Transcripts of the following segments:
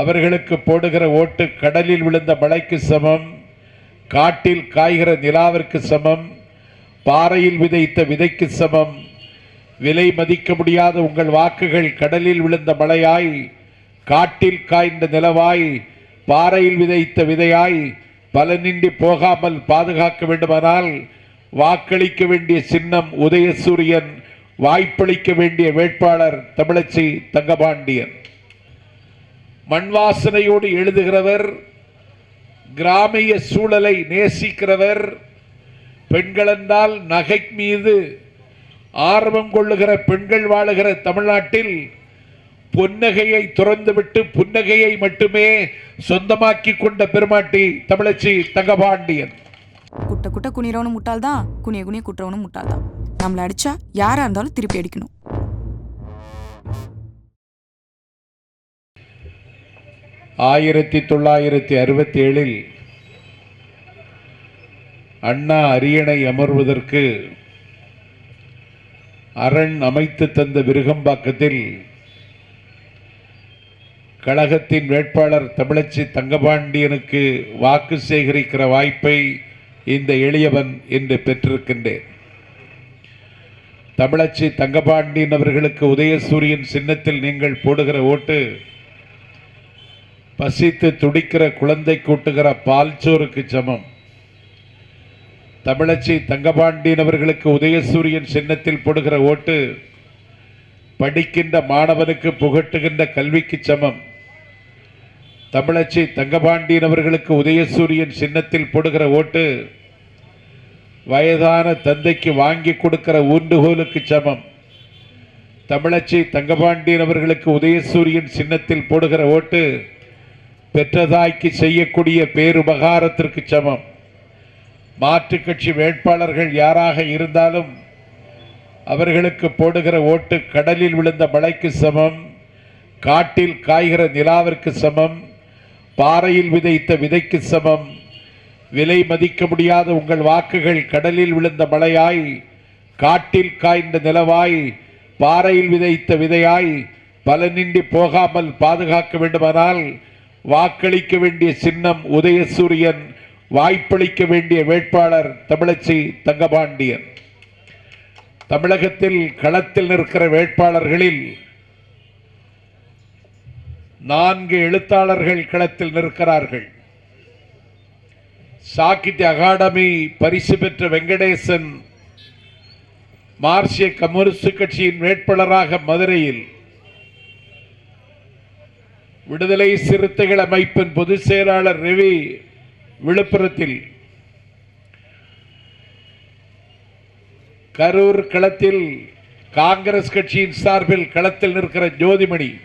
அவர்களுக்கு போடுகிற ஓட்டு கடலில் விழுந்த மழைக்கு சமம் காட்டில் காய்கிற நிலாவிற்கு சமம் பாறையில் விதைத்த விதைக்கு சமம். விலை மதிக்க முடியாத உங்கள் வாக்குகள் கடலில் விழுந்த மழையாய் காட்டில் காய்ந்த நிலவாய் பாறையில் விதைத்த விதையாய் பலனின்றி போகாமல் பாதுகாக்க வேண்டுமானால் வாக்களிக்க வேண்டிய சின்னம் உதயசூரியன் வாய்ப்பளிக்க வேண்டிய வேட்பாளர் தமிழச்சி தங்கபாண்டியன். மண் வாசனையோடு எழுதுகிறவர் கிராமிய சூழலை நேசிக்கிறவர் பெண்கள் என்றால் நகை மீது ஆர்வம் கொள்ளுகிற பெண்கள் வாழுகிற தமிழ்நாட்டில் பொன்னகையை துறந்துவிட்டு புன்னகையை மட்டுமே சொந்தமாக்கி கொண்ட பெருமாட்டி தமிழச்சி தங்கபாண்டியன். குட்ட குட்ட குனிறவனும் முட்டாள் தான் குனிய குனிய குட்டுறவனும் முட்டாள் தான் நம்மளை அடிச்சா யாரா இருந்தாலும் திருப்பி அடிக்கணும். ஆயிரத்தி தொள்ளாயிரத்தி அறுபத்தி ஏழில் அண்ணா அரியணை அமர்வதற்கு அரண் அமைத்து தந்த விருகம்பாக்கத்தில் கழகத்தின் வேட்பாளர் தமிழச்சி தங்கபாண்டியனுக்கு வாக்கு சேகரிக்கிற வாய்ப்பை இந்த எளியவன் என்று பெற்றிருக்கின்றேன். தமிழச்சி தங்கபாண்டியன் அவர்களுக்கு உதயசூரியன் சின்னத்தில் நீங்கள் போடுகிற ஓட்டு பசித்து துடிக்கிற குழந்தை கூட்டுகிற பால் சோறுக்கு சமம். தமிழச்சி தங்கபாண்டியன் அவர்களுக்கு உதயசூரியன் சின்னத்தில் போடுகிற ஓட்டு படிக்கின்ற மாணவனுக்கு புகட்டுகின்ற கல்விக்கு சமம். தமிழச்சி தங்கபாண்டியன் அவர்களுக்கு உதயசூரியன் சின்னத்தில் போடுகிற ஓட்டு வயதான தந்தைக்கு வாங்கி கொடுக்கிற ஊண்டுகோலுக்கு சமம். தமிழச்சி தங்கபாண்டியன் அவர்களுக்கு உதயசூரியன் சின்னத்தில் போடுகிற ஓட்டு பெற்றதாய்க்கு செய்யக்கூடிய பேருபகாரத்திற்கு சமம். மாற்றுக் கட்சி வேட்பாளர்கள் யாராக இருந்தாலும் அவர்களுக்கு போடுகிற ஓட்டு கடலில் விழுந்த மலைக்கு சமம் காட்டில் காய்கிற நிலாவிற்கு சமம் பாறையில் விதைத்த விதைக்கு சமம். விலை மதிக்க முடியாத உங்கள் வாக்குகள் கடலில் விழுந்த மழையாய் காட்டில் காய்ந்த நிலவாய் பாறையில் விதைத்த விதையாய் பலனின்றி போகாமல் பாதுகாக்க வேண்டுமானால் வாக்களிக்க வேண்டிய சின்னம் உதயசூரியன் வாய்ப்பளிக்க வேண்டிய வேட்பாளர் தமிழச்சி தங்கபாண்டியன். தமிழகத்தில் களத்தில் நிற்கிற வேட்பாளர்களில் நான்கு எழுத்தாளர்கள் களத்தில் நிற்கிறார்கள். சாகித்ய அகாடமி பரிசு பெற்ற வெங்கடேசன் மார்க்சிய கம்யூனிஸ்ட் கட்சியின் வேட்பாளராக மதுரையில் விடுதலை சிறுத்தைகள் அமைப்பின் பொதுச் செயலாளர் ரவி விழுப்புரத்தில் கரூர் களத்தில் காங்கிரஸ் கட்சியின் சார்பில் களத்தில் நிற்கிற ஜோதிமணி.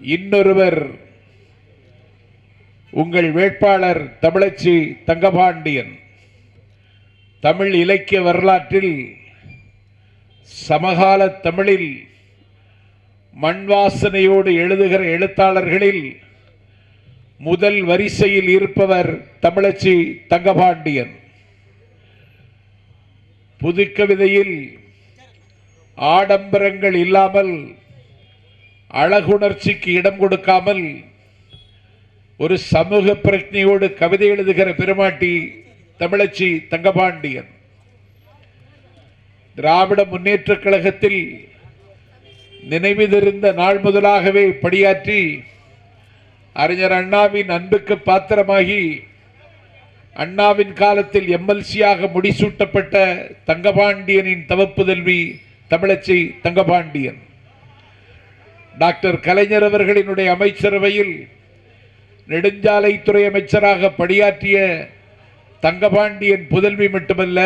இன்னொருவர் உங்கள் வேட்பாளர் தமிழச்சி தங்கபாண்டியன். தமிழ் இலக்கிய வரலாற்றில் சமகால தமிழில் மண் வாசனையோடு எழுதுகிற எழுத்தாளர்களில் முதல் வரிசையில் இருப்பவர் தமிழச்சி தங்கபாண்டியன். புதுக்கவிதையில் ஆடம்பரங்கள் இல்லாமல் அழகுணர்ச்சிக்கு இடம் கொடுக்காமல் ஒரு சமூக பிரஜையோடு கவிதை எழுதுகிற பெருமாட்டி தமிழச்சி தங்கபாண்டியன். திராவிட முன்னேற்றக் கழகத்தில் நினைவிலிருந்த நாள் முதலாகவே பணியாற்றி அறிஞர் அண்ணாவின் அன்புக்கு பாத்திரமாகி அண்ணாவின் காலத்தில் எம்எல்சியாக முடிசூட்டப்பட்ட தங்கபாண்டியனின் தவப்புதல்வி தமிழச்சி தங்கபாண்டியன். டாக்டர் கலைஞர் அவர்களினுடைய அமைச்சரவையில் நெடுஞ்சாலைத்துறை அமைச்சராக பணியாற்றிய தங்கபாண்டியன் புதல்வி மட்டுமல்ல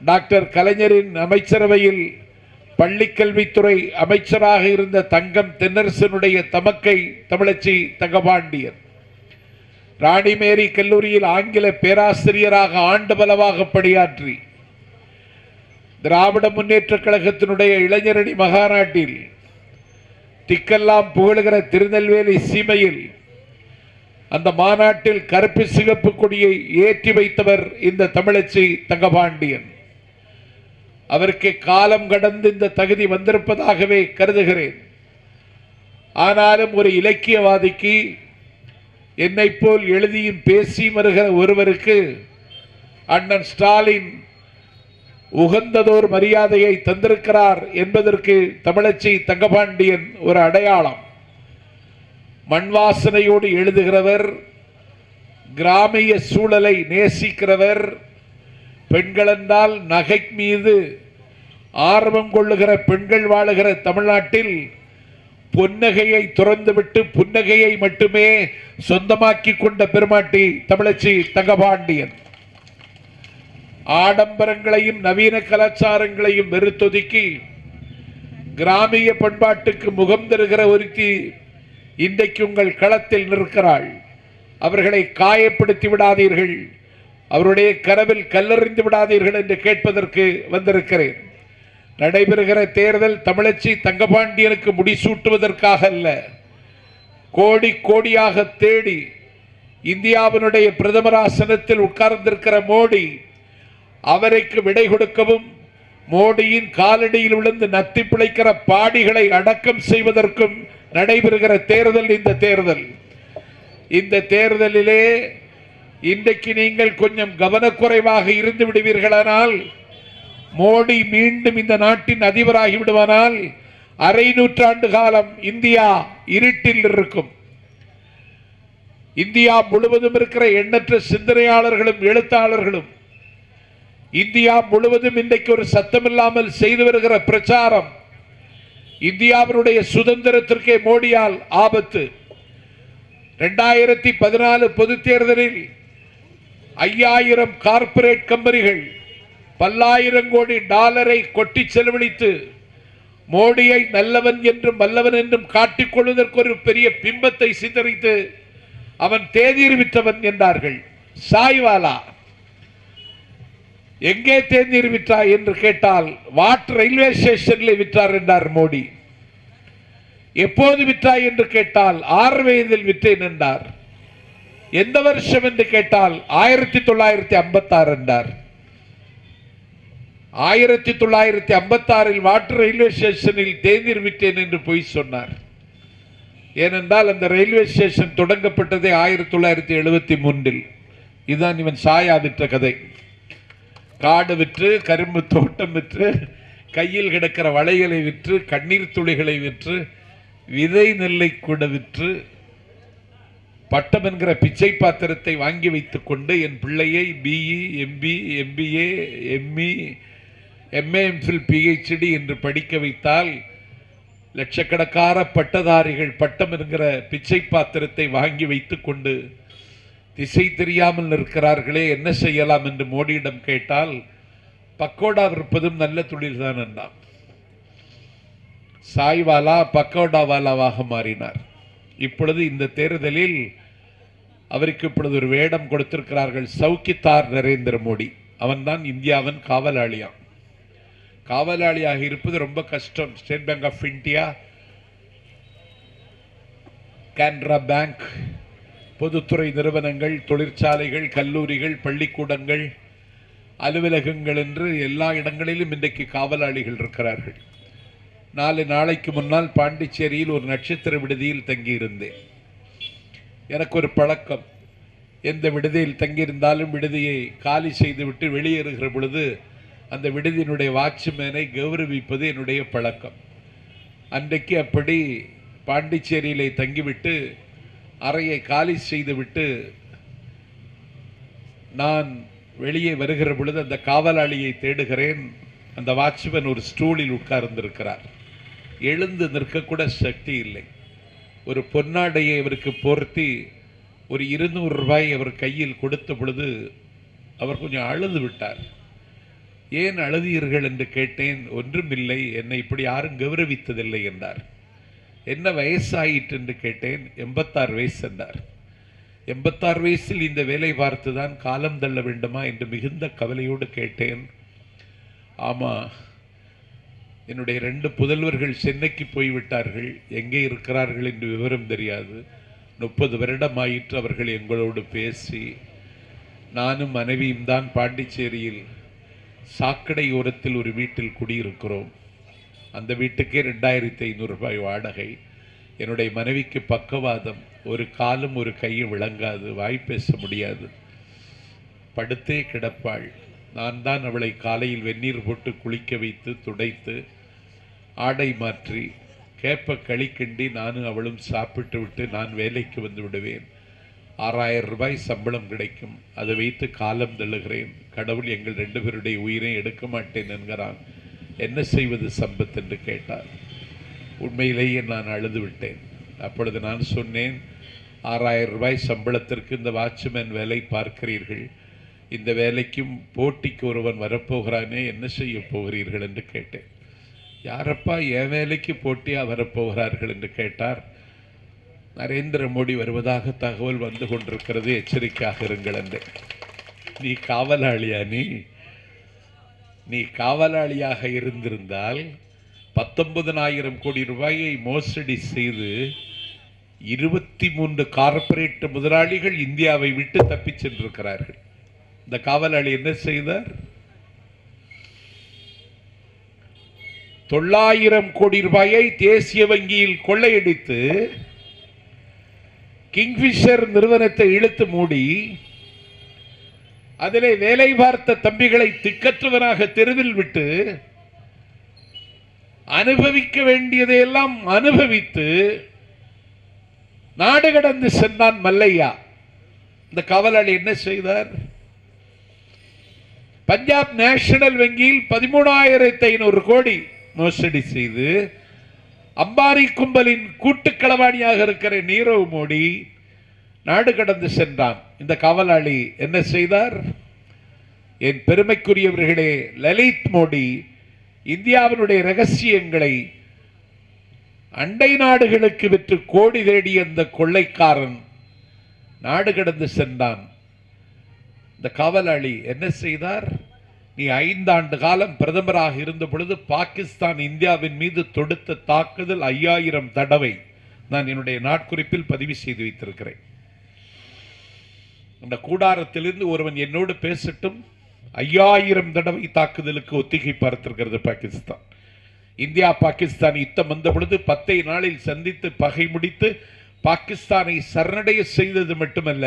டாக்டர் கலைஞரின் அமைச்சரவையில் பள்ளிக்கல்வித்துறை அமைச்சராக இருந்த தங்கம் தென்னரசனுடைய தமக்கை தமிழச்சி தங்கபாண்டியன். ராணிமேரி கல்லூரியில் ஆங்கில பேராசிரியராக ஆண்டு பலவாக பணியாற்றி திராவிட முன்னேற்றக் கழகத்தினுடைய இளைஞரணி மகாநாட்டில் திக்கெல்லாம் புகழுகிற திருநெல்வேலி சீமையில் அந்த மாநாட்டில் கருப்பு சிகப்பு கொடியை ஏற்றி வைத்தவர் இந்த தமிழச்சி தங்கபாண்டியன். அவருக்கு காலம் கடந்து இந்த தகுதி வந்திருப்பதாகவே கருதுகிறேன். ஆனாலும் ஒரு இலக்கியவாதிக்கு என்னைப் போல் எழுதியும் பேசியும் வருகிற ஒருவருக்கு அண்ணன் ஸ்டாலின் உகந்ததோர் மரியாதையை தந்திருக்கிறார் என்பதற்கு தமிழச்சி தங்கபாண்டியன் ஒரு அடையாளம். மண் வாசனையோடு எழுதுகிறவர் கிராமிய சூழலை நேசிக்கிறவர் பெண்கள் என்றால் நகை மீது ஆர்வம் கொள்ளுகிற பெண்கள் வாழுகிற தமிழ்நாட்டில் புன்னகையை துறந்துவிட்டு புன்னகையை மட்டுமே சொந்தமாக்கி கொண்ட பெருமாட்டி தமிழச்சி தங்கபாண்டியன். ஆடம்பரங்களையும் நவீன கலாச்சாரங்களையும் வெறுத்தொதுக்கி கிராமிய பண்பாட்டுக்கு முகம் தருகிற ஒருத்தி இன்றைக்கு உங்கள் களத்தில் நிற்கிறாள். அவர்களை காயப்படுத்தி விடாதீர்கள். அவருடைய கனவில் கல்லறிந்து விடாதீர்கள் என்று கேட்பதற்கு வந்திருக்கிறேன். நடைபெறுகிற தேர்தல் தமிழச்சி தங்கபாண்டியனுக்கு முடிசூட்டுவதற்காக அல்ல. கோடி கோடியாக தேடி இந்தியாவினுடைய பிரதமர் ஆசனத்தில் உட்கார்ந்திருக்கிற மோடி அவருக்கு விடை கொடுக்கவும் மோடியின் காலடியில் விழுந்து நத்தி பிழைக்கிற பாடிகளை அடக்கம் செய்வதற்கும் நடைபெறுகிற தேர்தல் இந்த தேர்தல். இந்த தேர்தலிலே இன்றைக்கு நீங்கள் கொஞ்சம் கவனக்குறைவாக இருந்து விடுவீர்களானால் மோடி மீண்டும் இந்த நாட்டின் அதிபராகி விடுவானால் அரை நூற்றாண்டு காலம் இந்தியா இருட்டில் இருக்கும். இந்தியா முழுவதும் இருக்கிற எண்ணற்ற சிந்தனையாளர்களும் எழுத்தாளர்களும் இந்தியா முழுவதும் இன்றைக்கு ஒரு சத்தமில்லாமல் செய்து வருகிற பிரச்சாரம் இந்தியாவினுடைய சுதந்திரத்திற்கே மோடியால் ஆபத்து. ரெண்டாயிரத்தி பதினாலு பொதுத் தேர்தலில் ஐயாயிரம் கார்ப்பரேட் கம்பெனிகள் பல்லாயிரம் கோடி டாலரை கொட்டி செலவழித்து மோடியை நல்லவன் என்றும் வல்லவன் என்றும் காட்டிக்கொள்வதற்கு ஒரு பெரிய பிம்பத்தை சித்தரித்து அவன் தேநீர் விற்றவன் என்றார்கள். சாய்வாலா எங்கே தேநீர் விற்றாய் என்று கேட்டால் வாட் ரயில்வே ஸ்டேஷனில் விற்றார்? என்றார் மோடி. எப்போது விற்றாய்? என்று கேட்டால் ஆறு வயதில் விற்றேன் என்றார். எந்த வருஷம் என்று கேட்டால் ஆயிரத்தி தொள்ளாயிரத்தி ஐம்பத்தாறு என்றார். ஆயிரத்தி தொள்ளாயிரத்தி ஐம்பத்தாறில் வாட்டர் ரயில்வே ஸ்டேஷனில் தேநீர் விட்டேன் என்று பொய் சொன்னார். ஏனென்றால் அந்த ரயில்வே ஸ்டேஷன் தொடங்கப்பட்டதே ஆயிரத்தி தொள்ளாயிரத்தி எழுபத்தி மூன்றில். இதுதான் இவன் சாயா விற்ற கதை. காடு விற்று கரும்பு தோட்டம் விற்று கையில் கிடக்கிற வளைகளை விற்று கண்ணீர் துளிகளை விற்று விதை நெல்லை கூட விற்று பட்டம் என்கிற பிச்சை பாத்திரத்தை வாங்கி வைத்துக்கொண்டு என் பிள்ளையை BE MB MBA ME MA MPhil PhD என்று படிக்க வைத்தால் லட்சக்கணக்கார பட்டதாரிகள் பட்டம் என்கிற பிச்சை பாத்திரத்தை வாங்கி வைத்துக்கொண்டு திசை தெரியாமல் நிற்கிறார்களே என்ன செய்யலாம் என்று மோடியிடம் கேட்டால் பக்கோடா விற்பதும் நல்ல தொழில்தான் என்றான். சாய்வாலா பக்கோடாவாலாவாக மாறினார். இப்பொழுது இந்த தேர்தலில் அவருக்கு இப்பொழுது ஒரு வேடம் கொடுத்திருக்கிறார்கள் சவுக்கித்தார் நரேந்திர மோடி. அவன்தான் இந்தியாவின் காவலாளியான் காவலாளியாக இருப்பது ரொம்ப கஷ்டம். State Bank of India Canara bank பொதுத்துறை நிறுவனங்கள் தொழிற்சாலைகள் கல்லூரிகள் பள்ளிக்கூடங்கள் அலுவலகங்கள் என்று எல்லா இடங்களிலும் இன்றைக்கு காவலாளிகள் இருக்கிறார்கள். நாலு நாளைக்கு முன்னால் பாண்டிச்சேரியில் ஒரு நட்சத்திர விடுதியில் தங்கியிருந்தேன். எனக்கு ஒரு பழக்கம். எந்த விடுதியில் தங்கியிருந்தாலும் விடுதியை காலி செய்துவிட்டு வெளியேறுகிற பொழுது அந்த விடுதியினுடைய வாட்ச்மேனை கௌரவிப்பது என்னுடைய பழக்கம். அன்றைக்கு அப்படி பாண்டிச்சேரியிலே தங்கிவிட்டு அறையை காலி செய்துவிட்டு நான் வெளியே வருகிற பொழுது அந்த காவலாளியை தேடுகிறேன். அந்த வாட்ச்மேன் ஒரு ஸ்டூலில் உட்கார்ந்திருக்கிறார். எழுந்து நிற்கக்கூட சக்தி இல்லை. ஒரு பொன்னாடையை அவருக்கு போர்த்தி ஒரு இருநூறு ரூபாய் அவர் கையில் கொடுத்த பொழுது அவர் கொஞ்சம் அழுது விட்டார். ஏன் அழுதீர்கள்? என்று கேட்டேன். ஒன்றுமில்லை. என்னை இப்படி யாரும் கௌரவித்ததில்லை என்றார். என்ன வயசாயிற்று? என்று கேட்டேன். எண்பத்தாறு வயசு என்றார். எண்பத்தாறு வயசில் இந்த வேலை பார்த்து தான் காலம் தள்ள வேண்டுமா? என்று மிகுந்த கவலையோடு கேட்டேன். ஆமாம் என்னுடைய ரெண்டு புதல்வர்கள் சென்னைக்கு போய்விட்டார்கள். எங்கே இருக்கிறார்கள் என்று விவரம் தெரியாது. முப்பது வருடம் ஆயிற்று அவர்கள் எங்களோடு பேசி நானும் மனைவியும் தான் பாண்டிச்சேரியில் சாக்கடை ஓரத்தில் ஒரு வீட்டில் குடியிருக்கிறோம். அந்த வீட்டுக்கே ரெண்டாயிரத்தி ஐநூறு ரூபாய் வாடகை. என்னுடைய மனைவிக்கு பக்கவாதம். ஒரு காலும் ஒரு கையும் விளங்காது. வாய் பேச முடியாது. படுத்தே கிடப்பாள். நான் தான் அவளை காலையில் வெந்நீர் போட்டு குளிக்க வைத்து துடைத்து ஆடை மாற்றி கேப்ப களி கிண்டி நானும் அவளும் சாப்பிட்டு விட்டு நான் வேலைக்கு வந்து விடுவேன். ஆறாயிரம் ரூபாய் சம்பளம் கிடைக்கும். அதை வைத்து காலம் தள்ளுகிறேன். கடவுள் எங்கள் ரெண்டு பேருடைய உயிரை எடுக்க மாட்டேன் என்கிறான். என்ன செய்வது சம்பத் என்று கேட்டார். உண்மையிலேயே நான் அழுது விட்டேன். அப்பொழுது நான் சொன்னேன் ஆறாயிரம் ரூபாய் சம்பளத்திற்கு இந்த வாட்ச்மேன் வேலை பார்க்கிறீர்கள். இந்த வேலைக்கும் போட்டிக்கு ஒருவன் வரப்போகிறானே என்ன செய்ய போகிறீர்கள் என்று கேட்டேன். யாரப்பா என் வேலைக்கு போட்டியாக வரப்போகிறார்கள் என்று கேட்டார். நரேந்திர மோடி வருவதாக தகவல் வந்து கொண்டிருக்கிறது எச்சரிக்கையாக இருங்கள் என்று நீ காவலாளியா நீ? நீ காவலாளியாக இருந்திருந்தால் பத்தொன்பதனாயிரம் கோடி ரூபாயை மோசடி செய்து இருபத்தி மூன்று கார்ப்பரேட் முதலாளிகள் இந்தியாவை விட்டு தப்பிச் சென்றிருக்கிறார்கள். இந்த காவலாளி என்ன செய்தார்? தொள்ளாயிரம் கோடி ரூபாயை தேசிய வங்கியில் கொள்ளையடித்து கிங்ஃபிஷர் நிறுவனத்தை இழுத்து மூடி அதிலே வேலை பார்த்த தம்பிகளை திக்கற்றவனாக தெருவில் விட்டு அனுபவிக்க வேண்டியதையெல்லாம் அனுபவித்து நாடு கடந்து சென்றான் மல்லையா. இந்த காவலாளி என்ன செய்தார்? பஞ்சாப் நேஷனல் வங்கியில் பதிமூணாயிரத்தி ஐநூறு கோடி மோசடி செய்து அம்பாரி கும்பலின் கூட்டுக்களவாணியாக இருக்கிற நீரவ் மோடி நாடு கடந்து சென்றான். இந்த காவலாளி என்ன செய்தார்? என் பெருமைக்குரியவர்களே லலித் மோடி இந்தியாவினுடைய ரகசியங்களை அண்டை நாடுகளுக்கு விற்று கோடி தேடிய அந்த கொள்ளைக்காரன் நாடு கடந்து சென்றான். இந்த காவலாளி என்ன செய்தார்? நீ ஐந்தாண்டு காலம் பிரதமராக இருந்த பொழுது பாகிஸ்தான் இந்தியாவின் மீது தொடுத்த தாக்குதல் ஐயாயிரம் தடவை நான் என்னுடைய நாட்குறிப்பில் பதிவு செய்து வைத்திருக்கிறேன். அந்த கூடாரத்திலிருந்து ஒருவன் என்னோடு பேசட்டும். ஐயாயிரம் தடவை தாக்குதலுக்கு ஒத்திகை பார்த்திருக்கிறது பாகிஸ்தான். இந்தியா பாகிஸ்தான் யுத்தம் வந்த பொழுது பத்தை நாளில் சந்தித்து பகை முடித்து பாகிஸ்தானை சரணடைய செய்தது மட்டுமல்ல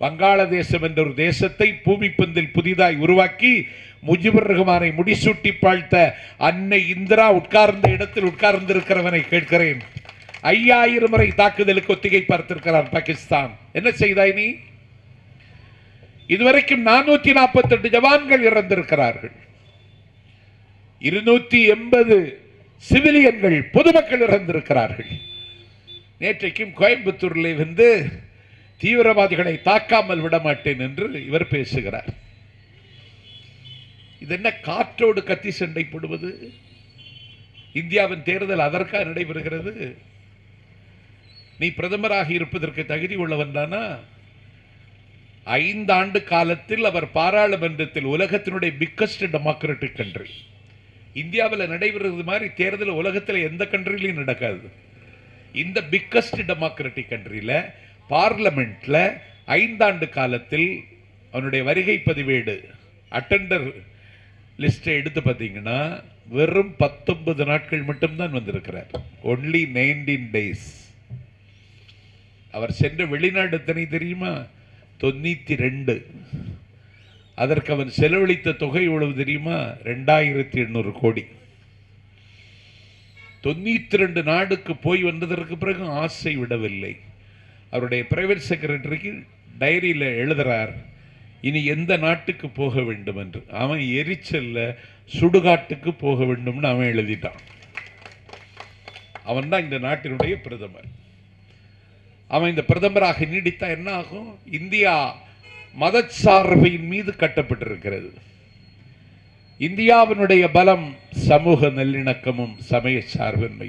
வங்காளதேசம் என்ற ஒரு தேசத்தை பூமிப்பந்தில் புதிதாய் உருவாக்கி முஜிபுர் ரஹ்மானை முடிசூட்டி பாழ்த்த அன்னை இந்திரா உட்கார்ந்த இடத்தில் உட்கார்ந்திருக்கிறவனை கேட்கிறேன். ஐயாயிரம் முறை தாக்குதலுக்கு ஒத்திகை பார்த்திருக்கிறான் பாகிஸ்தான். என்ன செய்தாய் நீ? இதுவரைக்கும் நானூத்தி நாற்பத்தி எட்டு ஜவான்கள் இறந்திருக்கிறார்கள். இருநூத்தி எண்பது சிவிலியன்கள் பொதுமக்கள் இறந்திருக்கிறார்கள். நேற்றைக்கும் கோயம்புத்தூரில் வந்து தீவிரவாதிகளை தாக்காமல் விட மாட்டேன் என்று இவர் பேசுகிறார். இது என்ன காற்றோடு கத்தி சண்டை போடுவது இந்தியாவின் தேர்தல் அதற்காக நடைபெறுகிறது? நீ பிரதமராக இருப்பதற்கு தகுதி உள்ளவன் தானா? ஐந்தாண்டு காலத்தில் அவர் பாராளுமன்றத்தில் உலகத்தினுடைய பிக்கஸ்ட் டெமோக்ராட்டிக் கண்ட்ரி இந்தியாவில் நடைபெறுகிறது மாதிரி தேர்தல் உலகத்தில் எந்த கண்ட்ரிலையும் நடக்காது. இந்த பிக்கஸ்ட் டெமோக்ராட்டிக் கண்ட்ரியில் பார்லமெண்ட்டில் ஐந்தாண்டு காலத்தில் அவனுடைய வருகை பதிவேடு அட்டெண்டர் லிஸ்ட்டை எடுத்து பார்த்தீங்கன்னா வெறும் பத்தொன்பது நாட்கள் மட்டும்தான் வந்திருக்கிறார். ஒன்லி நைன்டீன் டேஸ் அவர் சென்ற வெளிநாடு எத்தனை தெரியுமா? தொண்ணூற்றி ரெண்டு. அதற்கு அவன் செலவழித்த தொகை எவ்வளவு தெரியுமா? ரெண்டாயிரத்தி எண்ணூறு கோடி. தொண்ணூத்தி ரெண்டு நாடுக்கு போய் வந்ததற்கு பிறகு ஆசை விடவில்லை. அவருடைய பிரைவேட் செக்ரட்டரிக்கு டைரியில் எழுதுறார் இனி எந்த நாட்டுக்கு போக வேண்டும் என்று அவன் எரிச்சல்ல சுடுகாட்டுக்கு போக வேண்டும்னு அவன் எழுதிட்டான். அவன் தான் இந்த நாட்டினுடைய பிரதமர். அவன் இந்த பிரதமராக நீடித்தா என்ன ஆகும்? இந்தியா மதச்சார்பின் மீது கட்டப்பட்டிருக்கிறது. இந்தியாவினுடைய பலம் சமூக நல்லிணக்கமும் சமய சார்பின்மை.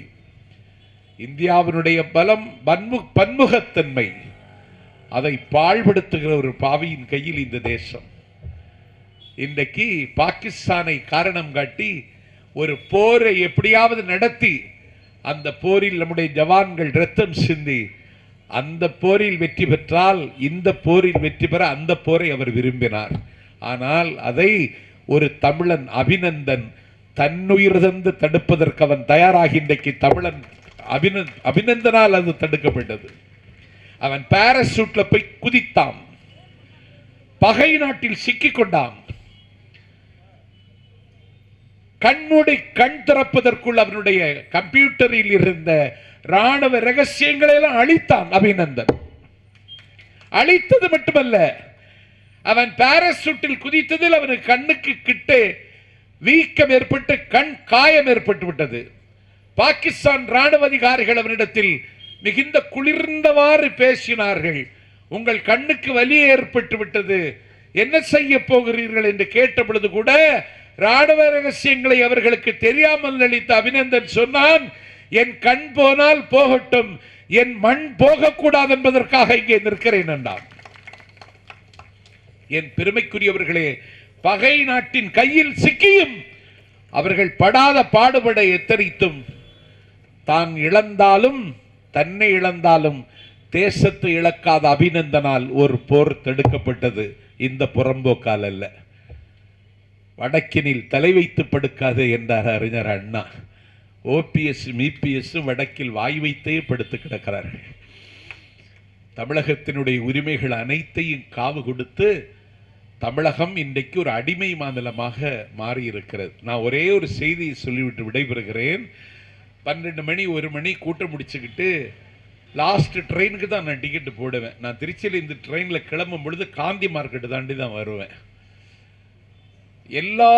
இந்தியாவினுடைய பலம் பன்மு பன்முகத்தன்மை. அதை பாழ்படுத்துகிற ஒரு பாவியின் கையில் இந்த தேசம். இன்றைக்கு பாகிஸ்தானை காரணம் காட்டி ஒரு போரை எப்படியாவது நடத்தி அந்த போரில் நம்முடைய ஜவான்கள் ரத்தம் சிந்தி அந்த போரில் வெற்றி பெற்றால் இந்த போரில் வெற்றி பெற அந்த போரை அவர் விரும்பினார். ஆனால் அதை ஒரு தமிழன் அபிநந்தன் தன்னுயிர் தந்து தடுப்பதற்கு அவன் தயாராகி இன்றைக்கு தமிழன் அபின அபிநந்தனால் அது தடுக்கப்பட்டது. அவன் பாராசூட்ல போய் குதித்தான். பகை நாட்டில் சிக்கிக் கொண்டான். கண்மூடி கண் திறப்பதற்குள் அவனுடைய கம்ப்யூட்டரில் இருந்த ராணுவ ரகசியங்களை எல்லாம் அழித்தான் அபிநந்தன். அழித்தது மட்டுமல்ல அவன் பாராசூட்டில் குதித்ததில் அவனுக்கு கண்ணுக்கு கிட்டே வீக்கம் ஏற்பட்டு கண் காயம் ஏற்பட்டு விட்டது. பாகிஸ்தான் ராணுவ அதிகாரிகள் அவனிடத்தில் மிகுந்த குளிர்ந்தவாறு பேசினார்கள். உங்கள் கண்ணுக்கு வலி ஏற்பட்டு விட்டது. என்ன செய்ய போகிறீர்கள் என்று கேட்ட பொழுது கூட ராணுவ ரகசியங்களை அவர்களுக்கு தெரியாமல் அளித்த அபிநந்தன் சொன்னான் என் கண் போனால் போகட்டும். என் மண் போகக்கூடாது என்பதற்காக இங்கே நிற்கிறேன் என்றான். என் பெருமைக்குரியவர்களே பகை நாட்டின் கையில் சிக்கியும் அவர்கள் படாத பாடுபட எத்தரித்தும் தான் இழந்தாலும் தன்னை இழந்தாலும் தேசத்தை இழக்காத அபிநந்தனால் ஒரு போர் தடுக்கப்பட்டது. இந்த புறம்போக்கால் அல்ல. வடக்கினில் தலை வைத்து படுக்காது என்றார் அறிஞர் அண்ணா. ஓபிஎஸ் மிபிஎஸ் வடக்கில் வாய் வைத்தே படுத்து கிடக்கிறார்கள். தமிழகத்தினுடைய உரிமைகள் அனைத்தையும் காவு கொடுத்து தமிழகம் இன்றைக்கு ஒரு அடிமை மாநிலமாக மாறி இருக்கிறது நான் ஒரே ஒரு செய்தியை சொல்லிவிட்டு விடைபெறுகிறேன். பன்னெண்டு மணி ஒரு மணி கூட்டம் முடிச்சுக்கிட்டு லாஸ்ட் ட்ரெயினுக்கு தான் நான் டிக்கெட்டு போடுவேன். நான் திருச்சியில் இந்த ட்ரெயினில் கிளம்பும் பொழுது காந்தி மார்க்கெட்டு தாண்டி தான் வருவேன். எல்லா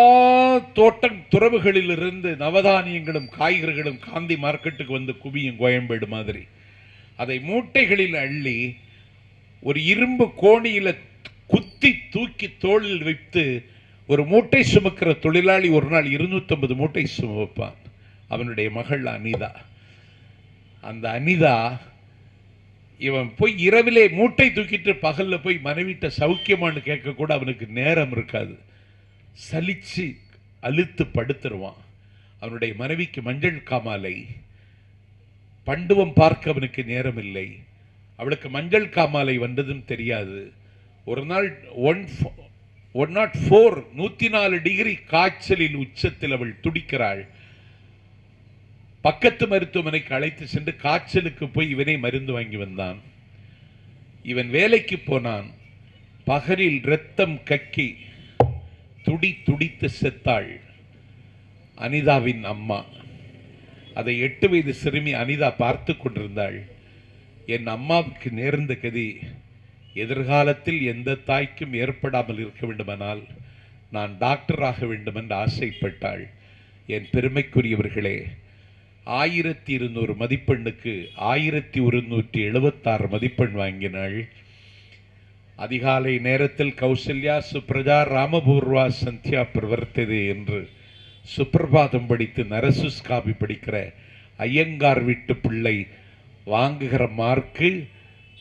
தோட்டம் துறவுகளிலிருந்து நவதானியங்களும் காய்கறிகளும் காந்தி மார்க்கெட்டுக்கு வந்து குவியும் கோயம்பேடு மாதிரி. அதை மூட்டைகளில் அள்ளி ஒரு இரும்பு கோணியில் குத்தி தூக்கி தோளில் வைத்து ஒரு மூட்டை சுமக்கிற தொழிலாளி ஒரு நாள் 250 மூட்டை சுமப்பான். அவனுடைய மகள் அனிதா. அந்த அனிதா இவன் போய் இரவிலே மூட்டை தூக்கிட்டு பகலில் போய் மனைவிட்ட சௌக்கியமான்னு கேட்க கூட அவனுக்கு நேரம் இருக்காது. சலிச்சு அழுத்து படுத்துருவான். அவனுடைய மனைவிக்கு மஞ்சள் காமாலை. பண்டுவம் பார்க்க அவனுக்கு நேரம் இல்லை அவளுக்கு மஞ்சள் காமாலை வந்ததும் தெரியாது. ஒரு நாள் ஒன் ஒன் நாட் ஃபோர் நூத்தி நாலு டிகிரி காய்ச்சலில் உச்சத்தில் அவள் துடிக்கிறாள். பக்கத்து மருத்துவமனைக்கு அழைத்து சென்று காய்ச்சலுக்கு போய் இவனே மருந்து வாங்கி வந்தான். இவன் வேலைக்கு போனான். பகலில் இரத்தம் கக்கி துடி துடித்து செத்தாள். அனிதாவின் அம்மா. அதை எட்டு வயது சிறுமி அனிதா பார்த்து கொண்டிருந்தாள். என் அம்மாவுக்கு நேர்ந்த கதி எதிர்காலத்தில் எந்த தாய்க்கும் ஏற்படாமல் இருக்க வேண்டுமானால் நான் டாக்டராக வேண்டும் என்று ஆசைப்பட்டாள். என் பெருமைக்குரியவர்களே ஆயிரத்தி இருநூறு மதிப்பெண்ணுக்கு ஆயிரத்தி ஒருநூற்றி எழுபத்தாறு மதிப்பெண் வாங்கினாள். அதிகாலை நேரத்தில் கௌசல்யா சுப்ரஜா ராமபூர்வா சந்தியா பிரவர்த்ததே என்று சுப்பிரபாதம் படித்து நரசுஸ்காபி படிக்கிற ஐயங்கார் வீட்டு பிள்ளை வாங்குகிற மார்க்கு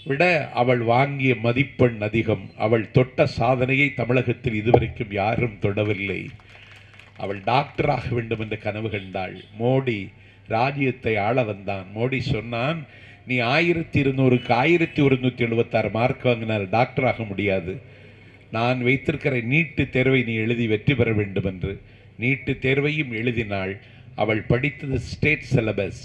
விட அவள் வாங்கிய மதிப்பெண் அதிகம். அவள் தொட்ட சாதனையை தமிழகத்தில் இதுவரைக்கும் யாரும் தொடவில்லை. அவள் டாக்டராக வேண்டும் என்று கனவு கண்டாள். மோடி ராஜ்யத்தை ஆள வந்தான். மோடி சொன்னான் நீ ஆயிரத்தி இருநூறுக்கு ஆயிரத்தி ஒருநூற்றி எழுபத்தாறு மார்க் வாங்கினால் டாக்டர் ஆக முடியாது. நான் வைத்திருக்கிற நீட்டு தேர்வை நீ எழுதி வெற்றி பெற வேண்டும் என்று. நீட்டு தேர்வையும் எழுதினாள். அவள் படித்தது ஸ்டேட் சிலபஸ்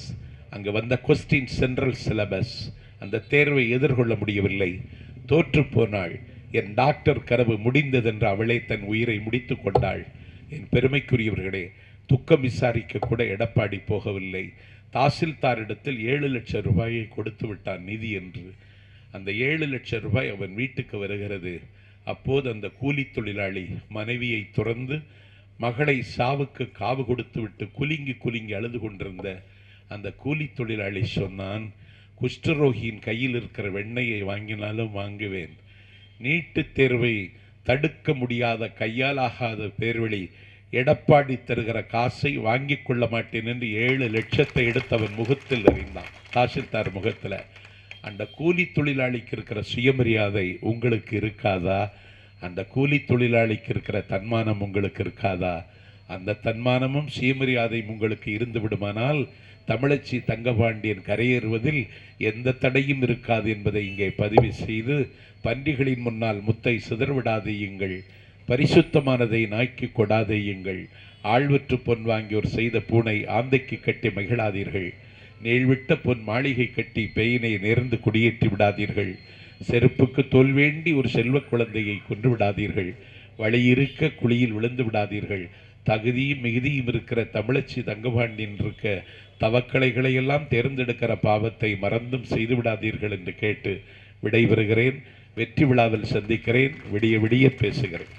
அங்கு வந்த கொஸ்டின் சென்ட்ரல் சிலபஸ் அந்த தேர்வை எதிர்கொள்ள முடியவில்லை. தோற்று போனாள். என் டாக்டர் கனவு முடிந்ததென்று அவளே தன் உயிரை முடித்துக் கொண்டாள். என் பெருமைக்குரியவர்களே துக்கம் விசாரிக்க கூட எடப்பாடி போகவில்லை. தாசில்தாரிடத்தில் ஏழு லட்சம் ரூபாயை கொடுத்து விட்டான் நிதி என்று. அந்த ஏழு லட்சம் ரூபாய் அவன் வீட்டுக்கு வருகிறது. அப்போது அந்த கூலி தொழிலாளி மனைவியை துறந்து மகளை சாவுக்கு காவு கொடுத்து விட்டு குலுங்கி குலுங்கி அழுது கொண்டிருந்த அந்த கூலி தொழிலாளி சொன்னான் குஷ்டரோகியின் கையில் இருக்கிற வெண்ணெயை வாங்கினாலும் வாங்குவேன். நீட்டுத் தேர்வை தடுக்க முடியாத கையாலாகாத பேர்வழி எடப்பாடி தருகிற காசை வாங்கிக் கொள்ள மாட்டேன் என்று ஏழு லட்சத்தை எடுத்தவன் முகத்தில் எறிந்தான். தாசில்தார் முகத்தில் அந்த கூலி தொழிலாளிக்கு இருக்கிற சுயமரியாதை உங்களுக்கு இருக்காதா? அந்த கூலி தொழிலாளிக்கு இருக்கிற தன்மானம் உங்களுக்கு இருக்காதா? அந்த தன்மானமும் சுயமரியாதையும் உங்களுக்கு இருந்து விடுமானால் தமிழச்சி தங்கபாண்டியன் கரையேறுவதில் எந்த தடையும் இருக்காது என்பதை இங்கே பதிவு செய்து பன்றிகளின் முன்னால் முத்தை சிதறவிடாதேயுங்கள் பரிசுத்தமானதை நாய்க்கு கொடாதேயுங்கள் ஆழ்வற்று பொன் வாங்கியோர் செய்த பூனை ஆந்தைக்கு கட்டி மகிழாதீர்கள். நீள்விட்ட பொன் மாளிகை கட்டி பெயினை நேர்ந்து குடியேற்றி விடாதீர்கள். செருப்புக்கு தோல் வேண்டி ஒரு செல்வ குழந்தையை கொன்று விடாதீர்கள். வழியிருக்க குழியில் விழுந்து விடாதீர்கள். தகுதியும் மிகுதியும் இருக்கிற தமிழச்சி தங்கபாண்டியன் இருக்க தவக்கலைகளை எல்லாம் தேர்ந்தெடுக்கிற பாவத்தை மறந்தும் செய்து விடாதீர்கள் என்று கேட்டு விடைபெறுகிறேன். வெற்றி விழாவில் சந்திக்கிறேன். விடிய விடிய பேசுகிறேன்.